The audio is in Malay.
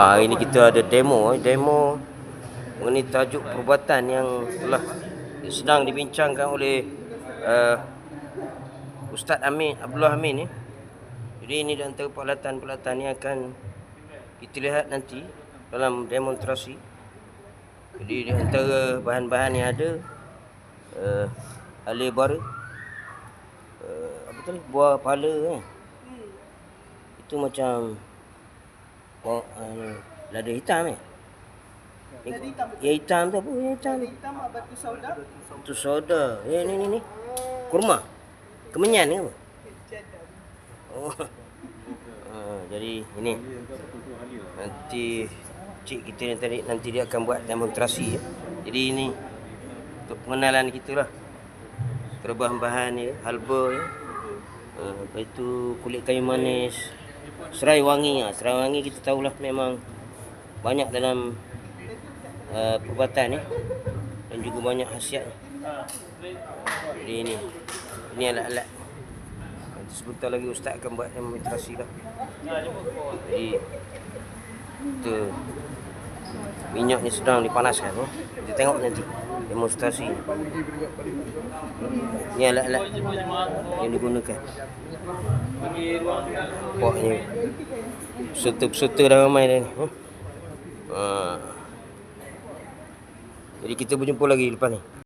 Ha, hari ni kita ada demo, eh. demo mengenai tajuk perubatan yang telah sedang dibincangkan oleh uh, Ustaz Amin Abdullah Amin ni. Jadi ini di antara peralatan-peralatan yang akan kita lihat nanti dalam demonstrasi. Jadi di antara bahan-bahan yang ada uh, alih bara uh, apa tadi buah pala kan. Itu macam oh, uh, lada hitam eh. Lada hitam. Yang hitam tu apa? Yang hitam Lada tu. hitam batu sauda. Itu soda. Eh ni ni ni. Kurma. Kemenyan ni apa? Oh. Ha, jadi ini nanti cik kita yang tadi nanti dia akan buat demonstrasi ya. Jadi ini untuk pengenalan kita lah. Antara bahan-bahan ya, halba ya. Ha, lepas itu kulit kayu manis, serai wangi ah. Serai wangi kita tahulah memang banyak dalam uh, perubatan ya. Dan juga banyak khasiat. Jadi ini ini alat-alat Nanti sebentar lagi Ustaz akan buat demonstrasi lah. Jadi kita minyak ni sedang dipanaskan. Oh. Kita tengok nanti demonstrasi. Ni alat-alat yang digunakan. Wah ni peserta-peserta dah ramai dah ni. Oh. Ha. Jadi kita berjumpa lagi lepas ni.